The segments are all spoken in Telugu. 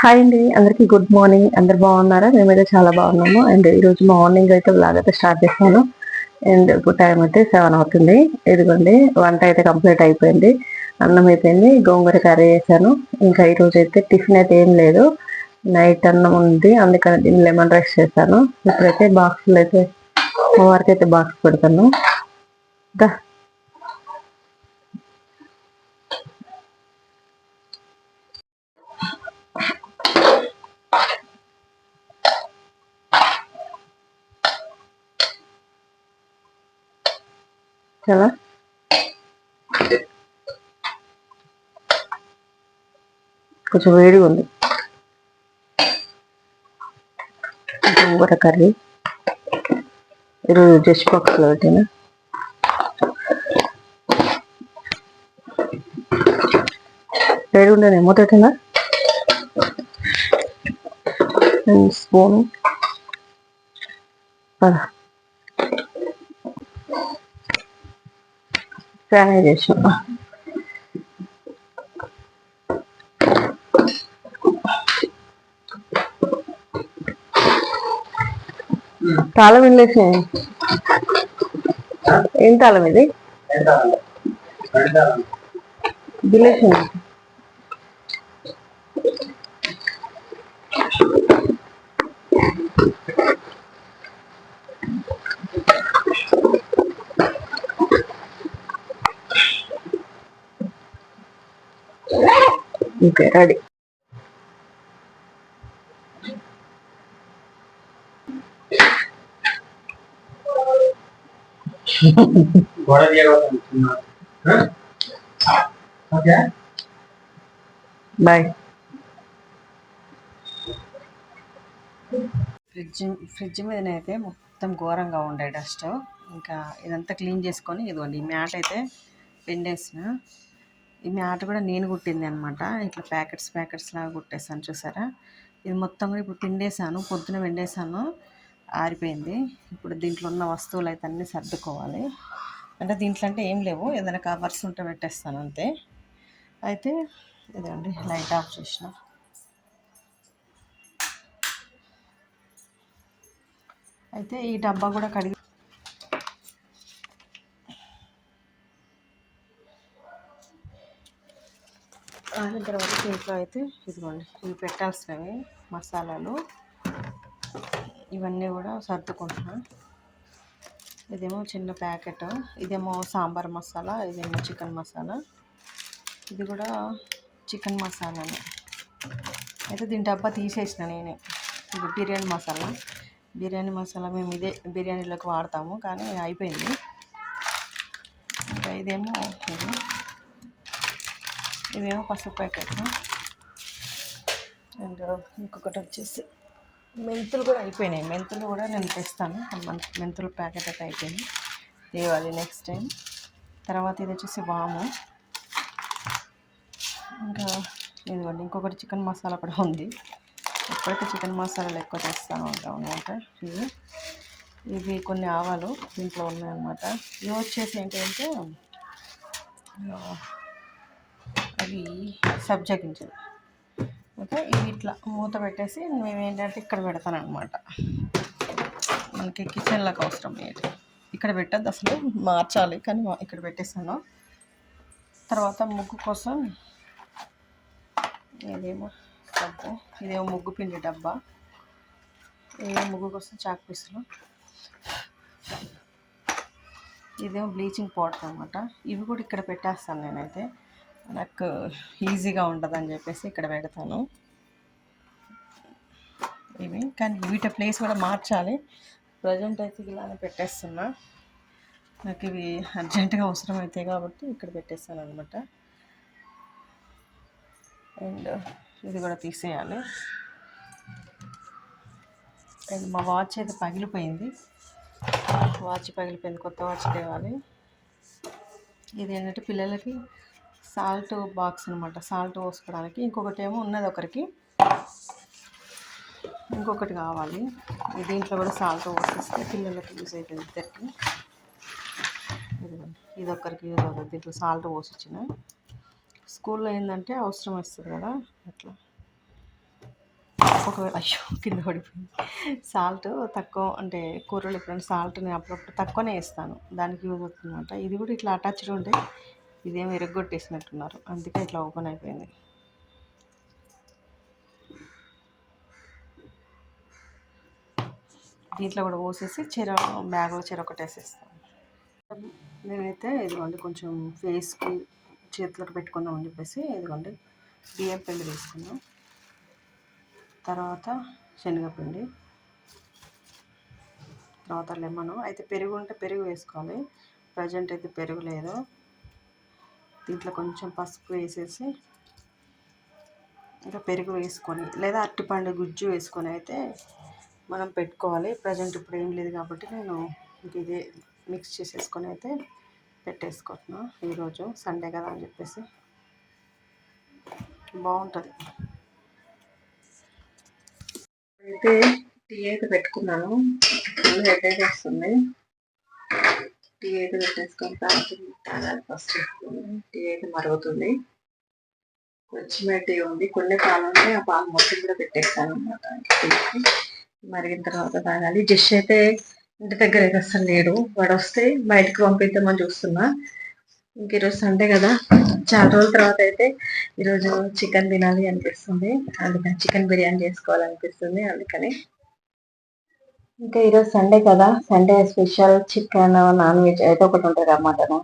హాయ్ అండి అందరికీ గుడ్ మార్నింగ్ అందరు బాగున్నారా? మేమైతే చాలా బాగున్నాము. అండ్ ఈరోజు మార్నింగ్ అయితే బ్లాగ్ అయితే స్టార్ట్ చేశాను అండ్ ఇప్పుడు టైం అయితే సెవెన్ అవుతుంది. ఇదిగోండి వంట అయితే కంప్లీట్ అయిపోయింది. అన్నం అయిపోయింది గోంగూర కర్రీ చేశాను. ఇంకా ఈరోజు అయితే టిఫిన్ అయితే ఏం లేదు. నైట్ అన్నం ఉంది అందుకని దీన్ని లెమన్ రైస్ చేశాను. ఇప్పుడైతే బాక్స్లో అయితే వారికి అయితే బాక్స్ పెడతాను. దా. చాలా కొంచెం వేడిగా ఉంది. గోంగూర కర్రీ. ఈరోజు జస్ట్ బాక్స్లో పెట్టిన వేడి ఉండేది మూత స్పూన్. స్పూన్ ఫ్రై చేసాం తాళం ఏం తాళం ఇది? గిలేసి ఓకే రెడీ. గోడ ఓకే బాయ్. ఫ్రిడ్జ్ ఫ్రిడ్జ్ మీదనైతే మొత్తం ఘోరంగా ఉండే డస్ట్. ఇంకా ఇదంతా క్లీన్ చేసుకొని ఇదిగోండి ఈ మ్యాట్ అయితే పిండేసిన. ఈ మ్యాట్ కూడా నేను కుట్టింది అనమాట ఇట్లా ప్యాకెట్స్ ప్యాకెట్స్ లాగా కుట్టేసాను చూసారా? ఇది మొత్తం కూడా ఇప్పుడు పిండేసాను పొద్దున పిండేసాను ఆరిపోయింది. ఇప్పుడు దీంట్లో ఉన్న వస్తువులు అయితే అన్నీ సర్దుకోవాలి. అంటే దీంట్లో అంటే ఏం లేవు ఏదైనా కవర్స్ ఉంటే పెట్టేస్తాను అంతే. అయితే ఇదండి లైట్ ఆఫ్ చేసిన. అయితే ఈ డబ్బా కూడా కడిగి ఆరిన తర్వాత దీంట్లో అయితే ఇదిగోండి ఇవి పెట్టాల్సినవి మసాలాలు. ఇవన్నీ కూడా సర్దుకుంటున్నా. ఇదేమో చిన్న ప్యాకెట్ ఇదేమో సాంబార్ మసాలా ఇదేమో చికెన్ మసాలా. ఇది కూడా చికెన్ మసాలానే. అయితే దీని డబ్బా తీసేసిన నేనే. ఇది బిర్యానీ మసాలా. బిర్యానీ మసాలా మేము ఇదే బిర్యానీలోకి వాడతాము కానీ అయిపోయింది. ఇదేమో ఇది. ఇదేమో పసుపు ప్యాకెట్ అండ్ ఇంకొకటి వచ్చేసి మెంతులు కూడా అయిపోయినాయి. మెంతులు కూడా నేను తెస్తాను. మెంతులు మెంతుల ప్యాకెట్ అయితే అయిపోయింది. తేవాలి నెక్స్ట్ టైం తర్వాత ఇది వచ్చేసి వాము. ఇంకా ఇదిగోండి ఇంకొకటి చికెన్ మసాలా కూడా ఉంది. ఎప్పుడైతే చికెన్ మసాలాలు ఎక్కువ తెస్తాను ఉంటాం అనమాట ఇవి ఇవి కొన్ని ఆవాలు దీంట్లో ఉన్నాయన్నమాట. ఇవి వచ్చేసి ఏంటంటే ఆ, అవి సబ్జా గింజలు ఓకే ఇవి ఇట్లా మూత పెట్టేసి మేము ఏంటంటే ఇక్కడ పెడతాను అనమాట మనకి కిచెన్లోకి అవసరం లేదు ఇక్కడ పెట్టద్దు అసలు మార్చాలి కానీ ఇక్కడ పెట్టేసాను తర్వాత ముగ్గు కోసం ఇదేమో డబ్బా ఇదేమో ముగ్గు పిండి డబ్బా. ఇదేమో ముగ్గు కోసం చాక్ పీసులు. ఇదేమో బ్లీచింగ్ పౌడర్ అనమాట ఇవి కూడా ఇక్కడ పెట్టేస్తాను నేనైతే. నాకు ఈజీగా ఉంటుందని చెప్పేసి ఇక్కడ పెడతాను. ఇవి. కానీ వీటి ప్లేస్ కూడా మార్చాలి. ప్రజెంట్ అయితే ఇలానే పెట్టేస్తున్నా. నాకు ఇవి అర్జెంటుగా అవసరం అవుతాయి కాబట్టి ఇక్కడ పెట్టేస్తాను అనమాట అండ్ ఇది కూడా తీసేయాలి. అండ్ మా వాచ్ అయితే పగిలిపోయింది. వాచ్ పగిలిపోయింది. కొత్త వాచ్ తేవాలి. ఇది ఏంటంటే పిల్లలకి సాల్ట్ బాక్స్ అనమాట సాల్ట్ పోసుకోవడానికి ఇంకొకటి ఏమో ఉన్నది ఒకరికి. ఇంకొకటి కావాలి. దీంట్లో కూడా సాల్ట్ పోసేస్తే పిల్లలకి యూజ్ అవుతుంది ఇద్దరికి. ఇది ఒక్కరికి యూజ్ అవుతుంది. దీంట్లో సాల్ట్ పోసిచ్చిన. స్కూల్లో ఏంటంటే అవసరం వస్తుంది కదా అట్లా. ఒకవేళ అయ్యో కింద పడిపోయింది. సాల్ట్ తక్కువ అంటే కూరలు ఎప్పుడైనా సాల్ట్ నేను అప్పుడప్పుడు తక్కువనే వేస్తాను. దానికి యూజ్ అవుతుంది అనమాట ఇది కూడా ఇట్లా అటాచ్డ్ ఉంటే ఇదేమి విరగొట్టేసినట్టున్నారు అందుకే ఇట్లా ఓపెన్ అయిపోయింది. దీంట్లో కూడా పోసేసి చీర బ్యాగ్లో చీర ఒకటి వేసేస్తాను నేనైతే ఇదిగోండి కొంచెం ఫేస్కి చేతులకు పెట్టుకుందాం అని చెప్పేసి ఇదిగోండి బియ్యం పిండి తీసుకున్నాం. తర్వాత శనగపిండి తర్వాత లెమన్. అయితే పెరుగు ఉంటే పెరుగు వేసుకోవాలి. ప్రజెంట్ అయితే పెరుగు లేదు. దీంట్లో కొంచెం పసుపు వేసేసి ఇంకా పెరుగు వేసుకొని లేదా అరటిపండు గుజ్జు వేసుకొని అయితే మనం పెట్టుకోవాలి. ప్రజెంట్ ఇప్పుడు ఏం లేదు కాబట్టి నేను ఇంక ఇదే మిక్స్ చేసేసుకొని అయితే పెట్టేసుకుంటున్నా. ఈరోజు సండే కదా అని చెప్పేసి. బాగుంటుంది. అయితే టీ అయితే పెట్టుకున్నాను. హెడ్ అయితే వస్తుంది. టీ అయితే పెట్టేసుకొని తాగుతుంది తాగాలి ఫస్ట్ టీ అయితే మరుగుతుంది కొంచెమే టీ ఉంది. కొన్ని పాలు ఉంటే ఆ పాలు మొత్తం కూడా పెట్టేస్తాను అనమాట మరిగిన తర్వాత తాగాలి. జస్ట్ అయితే ఇంటి దగ్గర అయితే అసలు లేడు. వాడు వస్తే బయటకు పంపిద్దామని చూస్తున్నా. ఇంక ఈరోజు సండే కదా. చాలా రోజుల తర్వాత అయితే ఈరోజు చికెన్ తినాలి అనిపిస్తుంది. అందుకని చికెన్ బిర్యానీ చేసుకోవాలనిపిస్తుంది. అందుకని ఇంకా ఈరోజు సండే కదా Sunday special chicken non veg అయితే ఒకటి ఉంటుంది మటన్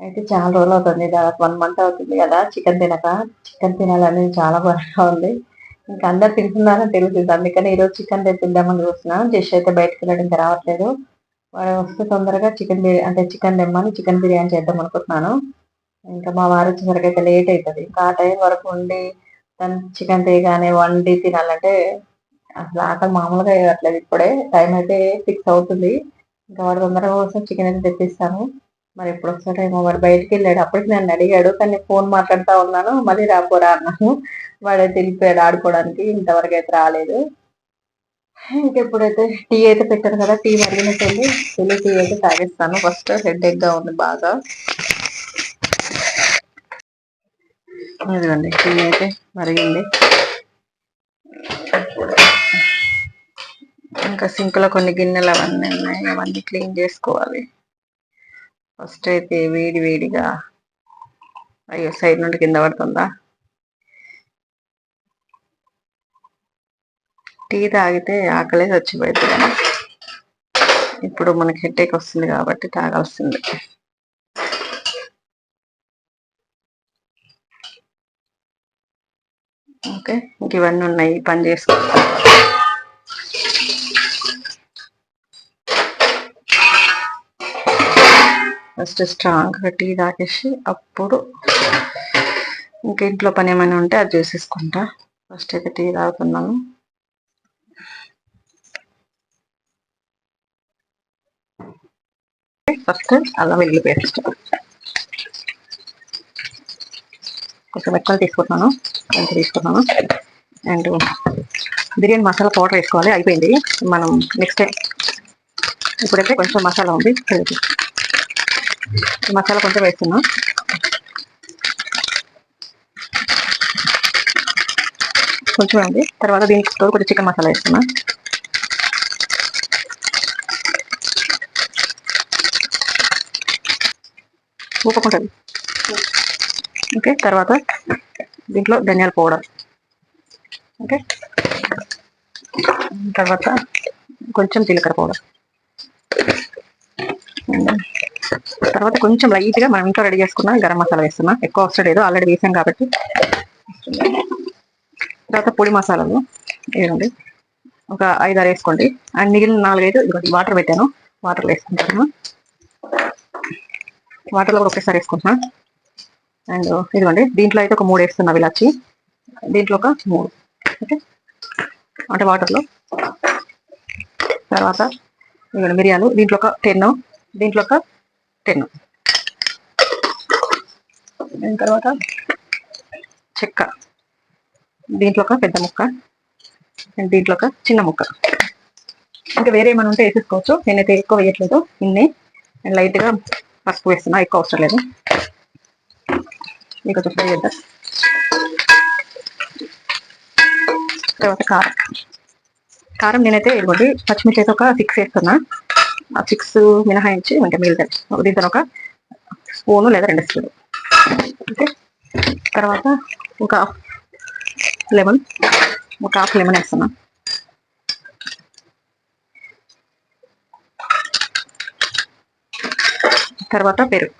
అయితే చాలా రోజులు అవుతుంది దాదాపు వన్ మంత్ అవుతుంది కదా చికెన్ తినక. చికెన్ తినాలని చాలా బాగా ఉంది. ఇంకా అందరు తింటున్నారని తెలుసు అందుకని ఈరోజు చికెన్ తెప్పిద్దామని చూస్తున్నాను జస్ట్ అయితే బయటకు వెళ్ళడం ఇంకా రావట్లేదు. వాడు వస్తే తొందరగా చికెన్ బిర్యానీ అంటే చికెన్ తెమ్మని చికెన్ బిర్యానీ చేద్దాం అనుకుంటున్నాను. ఇంకా మా వారు వచ్చేసరికి అయితే లేట్ అవుతుంది. ఇంకా ఆ టైం వరకు ఉండి తను చికెన్ తీయగానే వండి తినాలంటే అసలు ఆకలి మామూలుగా వేయట్లేదు ఇప్పుడే టైం అయితే ఫిక్స్ అవుతుంది. ఇంకా వాడు తొందరగా కోసం చికెన్ అయితే తెప్పిస్తాను. మరి ఎప్పుడు వస్తాడేమో వాడు బయటికి వెళ్ళాడు. అప్పటికి నన్ను అడిగాడు కానీ ఫోన్ మాట్లాడుతూ ఉన్నాను మళ్ళీ రాపోరా అన్నాను. వాడైతే వెళ్ళిపోయాడు ఆడుకోవడానికి ఇంతవరకు అయితే రాలేదు. ఇంకెప్పుడైతే టీ అయితే పెట్టారు కదా టీ మరిగినట్టు వెళ్ళి టీ అయితే తాగేస్తాను. ఫస్ట్ హెడ్ ఎక్గా ఉంది బాగా. అండి టీ అయితే మరిగింది. ఇంకా సింక్లో కొన్ని గిన్నెలు అవన్నీ ఉన్నాయి. అవన్నీ క్లీన్ చేసుకోవాలి. ఫస్ట్ అయితే వేడి వేడిగా అయ్యో సైడ్ నుండి కింద పడుతుందా? టీ తాగితే ఆకలే చచ్చిపోయింది కానీ ఇప్పుడు మనకి హెడ్ఏక్ వస్తుంది కాబట్టి తాగాల్సింది. ఓకే ఇంక ఇవన్నీ ఉన్నాయి. పని చేసుకోవాలి ఫస్ట్ స్ట్రాంగ్ టీ తాగేసి అప్పుడు ఇంకా ఇంట్లో పని ఏమైనా ఉంటే అది చూసేసుకుంటా. ఫస్ట్ అయితే టీ తాగుతున్నాను. ఫస్ట్ అల్లం వెల్లుల్లి పేస్ట్. కొంచెం మెక్కలు తీసుకుంటున్నాను. ఎంత తీసుకున్నాను అండ్ బిర్యానీ మసాలా పౌడర్ వేసుకోవాలి. అయిపోయింది. మనం నెక్స్ట్ టైం ఇప్పుడైతే కొంచెం మసాలా ఉంది. మసాలా కొంచెం వేస్తున్నాం. కొంచెం అండి తర్వాత దీనికి కొంచెం చికెన్ మసాలా వేస్తున్నా. ఊపకుంటుంది. ఓకే తర్వాత దీంట్లో ధనియాల పౌడర్. ఓకే. తర్వాత కొంచెం జీలకర్ర పౌడర్. తర్వాత కొంచెం లైట్గా మనం ఇంట్లో రెడీ చేసుకున్న గరం మసాలా వేస్తున్నాం. ఎక్కువ అవసరం లేదు. ఆల్రెడీ వేసాం కాబట్టి. తర్వాత పొడి మసాలాలు వేయండి. ఒక ఐదు వేసుకోండి. అండ్ మిగిలిన నాలుగైదు ఇదిగోండి వాటర్ పెట్టాను. వాటర్ వేసుకుంటాను వాటర్లో కూడా ఒకేసారి వేసుకుంటున్నా. అండ్ ఇదిగోండి దీంట్లో అయితే ఒక మూడు వేస్తున్నా విలాచి. దీంట్లో ఒక మూడు. ఓకే? అంటే వాటర్లో. తర్వాత ఇదిగోండి మిరియాలు. దీంట్లో ఒక టెన్. దీంట్లో ఒక టెన్ దాని తర్వాత చెక్క. దీంట్లో ఒక పెద్ద ముక్క. అండ్ దీంట్లో ఒక చిన్న ముక్క. ఇంకా వేరే ఏమైనా ఉంటే వేసేసుకోవచ్చు. నేనైతే ఎక్కువ వేయట్లేదు. ఇన్ని. అండ్ లైట్గా పసుపు వేస్తున్నా. ఎక్కువ అవసరం లేదు. ఇంకా ఫ్రై చేద్దాం. తర్వాత కారం. కారం నేనైతే ఇదిగోండి పచ్చిమిర్చి అయితే ఒక సిక్స్ వేస్తున్నా. ఆ మినహాయించి ఇంకా మిగిలితే దీంతో ఒక స్పూను లేదా రెండు స్పూన్ ఓకే? తర్వాత ఒక లెమన్. ఒక హాఫ్ లెమన్ వేస్తున్నా. తర్వాత పెరుగు.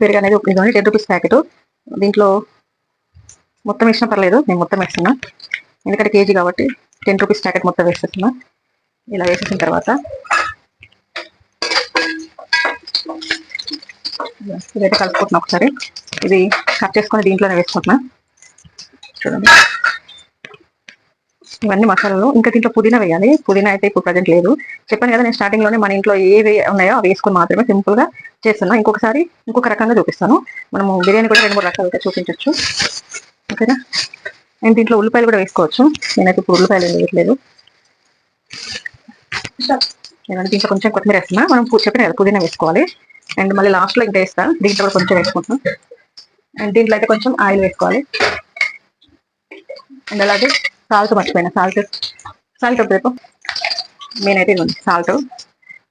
పెరుగు అనేది ఇదిగోండి టెన్ రూపీస్ ప్యాకెట్. దీంట్లో మొత్తం వేసినా పర్లేదు నేను మొత్తం వేస్తున్నా. ఎందుకంటే కేజీ కాబట్టి టెన్ రూపీస్ ప్యాకెట్ మొత్తం వేసేస్తున్నా. ఇలా వేసేసిన తర్వాత ఇదైతే కలుపుకుంటున్నా ఒకసారి. ఇది కట్ చేసుకొని దీంట్లోనే వేసుకుంటున్నా. చూడండి. ఇవన్నీ మసాలాలు. ఇంకా దీంట్లో పుదీనా వేయాలి. పుదీనా అయితే ఇప్పుడు ప్రజెంట్ లేదు. చెప్పాను కదా నేను స్టార్టింగ్లోనే మన ఇంట్లో ఏవి ఉన్నాయో అవి వేసుకొని మాత్రమే సింపుల్గా చేస్తున్నా. ఇంకొకసారి ఇంకొక రకంగా చూపిస్తాను. మనము బిర్యానీ కూడా రెండు మూడు రకాలుగా చూపించవచ్చు ఓకేనా? అండ్ దీంట్లో ఉల్లిపాయలు కూడా వేసుకోవచ్చు. నేనైతే ఇప్పుడు ఉల్లిపాయలు ఏం వేయట్లేదు. నేను దీంట్లో కొంచెం కొత్తిమీర వేస్తున్నా. మనం చెప్పిన కదా పుదీనా వేసుకోవాలి. అండ్ మళ్ళీ లాస్ట్లో ఇంకా వేస్తా. దీంట్లో కూడా కొంచెం వేసుకుంటాం అండ్ దీంట్లో అయితే కొంచెం ఆయిల్ వేసుకోవాలి. అండ్ అలాగే సాల్ట్ మర్చిపోయినా. సాల్ట్ సాల్ట్ రేపు నేనైతే సాల్ట్.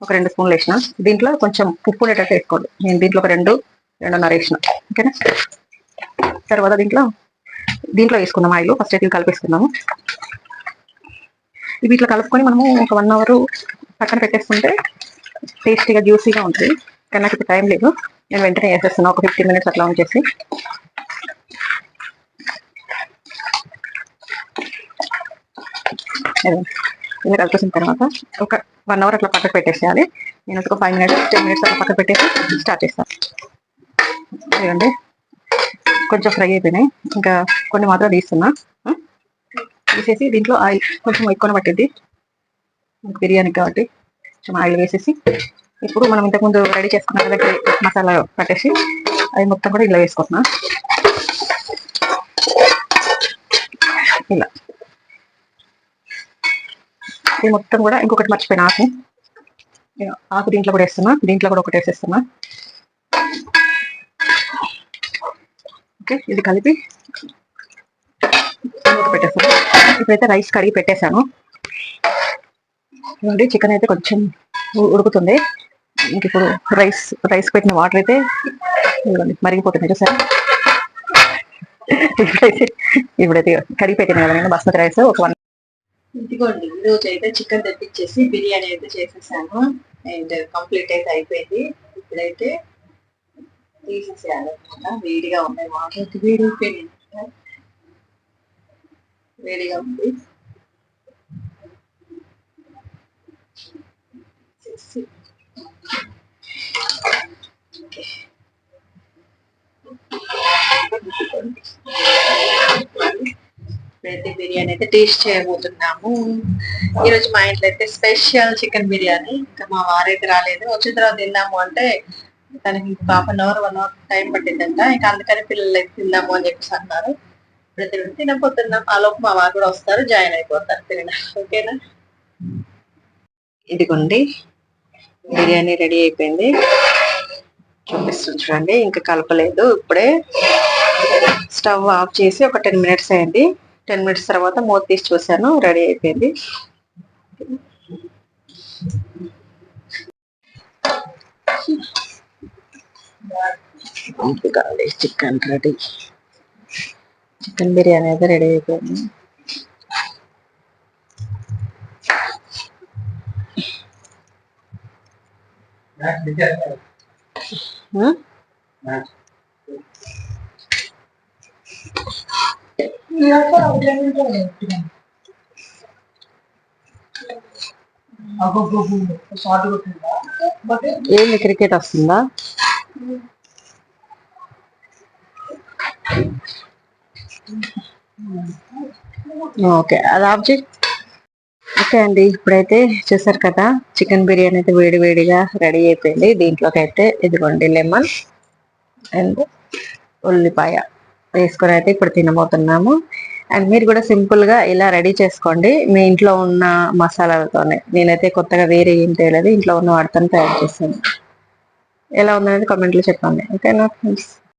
ఒక రెండు స్పూన్లు వేసిన. దీంట్లో కొంచెం ఉప్పు ఉండేటట్టు వేసుకోండి. నేను దీంట్లో ఒక రెండు రెండున్నర వేసిన. ఓకేనా? తర్వాత దీంట్లో దీంట్లో వేసుకుందాం ఆయిల్. ఫస్ట్ అయితే కలిపేసుకుందాము. ఇవి ఇట్లా కలుపుకొని మనము ఒక వన్ అవర్ పక్కన పెట్టేసుకుంటే టేస్టీగా జ్యూసీగా ఉంటుంది. కానీ నాకు ఇప్పుడు టైం లేదు. నేను వెంటనే వేసేస్తున్నా. ఒక ఫిఫ్టీన్ మినిట్స్ అట్లా ఉంచేసి. అదే. ఇలా కలిపేసిన తర్వాత ఒక వన్ అవర్ అట్లా పక్కకు పెట్టేసేయాలి. నేను ఒక ఫైవ్ మినిట్స్ టెన్ మినిట్స్ అట్లా పక్కకు పెట్టేసి స్టార్ట్ చేస్తాను ఇదిగోండి. కొంచెం ఫ్రై అయిపోయినాయి. ఇంకా కొన్ని మాత్రం తీస్తున్నా. వేసేసి దీంట్లో ఆయిల్ కొంచెం ఎక్కువ పట్టింది. బిర్యానీ కాబట్టి కొంచెం ఆయిల్ వేసేసి ఇప్పుడు మనం ఇంతకుముందు రెడీ చేసుకున్న మసాలా పట్టేసి అది మొత్తం కూడా ఇలా వేసుకుంటున్నా. ఇలా. ఇది మొత్తం కూడా ఇంకొకటి మర్చిపోయిన ఆకు. ఆకు దీంట్లో కూడా వేస్తున్నా. దీంట్లో కూడా ఒకటి వేసేస్తున్నా. ఓకే ఇది కలిపి పెట్టేస్తాను. ఇప్పుడైతే రైస్ కడిగి పెట్టేశాను. ఇవ్వండి చికెన్ అయితే కొంచెం ఉడుకుతుంది. ఇంక ఇప్పుడు రైస్ రైస్ పెట్టిన వాటర్ అయితే ఇవ్వండి మరిగిపోతుంది. చూసారా? ఇప్పుడైతే ఇప్పుడైతే కడిగి పెట్టిన కదా నేను బాస్మతి రైస్ ఒక వన్ ఇదిగోండి ఈ రోజు అయితే చికెన్ తెప్పించేసి బిర్యానీ అయితే చేసేసాను. అండ్ కంప్లీట్ అయితే అయిపోయింది. ఇప్పుడైతే తీసేసేయాలి అనమాట వేడిగా ఉన్నాయి వాటర్. వేడి అయిపోయింది? వేడిగా ఉంది చేసి- బిర్యానీ అయితే టేస్ట్ చేయబోతున్నాము. ఈరోజు మా ఇంట్లో అయితే స్పెషల్ చికెన్ బిర్యానీ ఇంకా మా వారైతే రాలేదు. వచ్చిన తర్వాత తిందాము అంటే తనకి ఇంకొక half an hour one hour time పట్టిందంట. ఇంకా అందుకని పిల్లలు అయితే తిందాము అని చెప్పేసి అన్నారు. ఇప్పుడు తిన- తినబోతున్నాం మా వారు కూడా వస్తారు జాయిన్ అయిపోతారు తిన ఓకేనా? ఇదిగోండి. బిర్యానీ రెడీ అయిపోయింది. చూపిస్తుంది చూడండి. ఇంకా కలపలేదు ఇప్పుడే. స్టవ్ ఆఫ్ చేసి ఒక టెన్ మినిట్స్ అయింది. టెన్ మినిట్స్ తర్వాత మూత తీసి చూసాను రెడీ అయిపోయింది. Chicken ready. చికెన్ బిర్యానీ అయితే రెడీ అయిపోయింది. ఏంది క్రికెట్ వస్తుందా? ఓకే. అది ఆఫ్ చేయి. ఓకే అండి. ఇప్పుడైతే చూసారు కదా చికెన్ బిర్యానీ అయితే వేడి వేడిగా రెడీ అయిపోయింది. దీంట్లోకి అయితే ఇదిగోండి లెమన్ అండ్ ఉల్లిపాయ వేసుకొని అయితే ఇప్పుడు తినబోతున్నాము. అండ్ మీరు కూడా సింపుల్గా ఇలా రెడీ చేసుకోండి. మీ ఇంట్లో ఉన్న మసాలాలతోనే. నేనైతే కొత్తగా వేరే ఏం తేలేదు ఇంట్లో ఉన్న వాటితో తయారు చేస్తాను. ఎలా ఉందనేది కామెంట్లో చెప్పండి. ఓకేనా ఫ్రెండ్స్?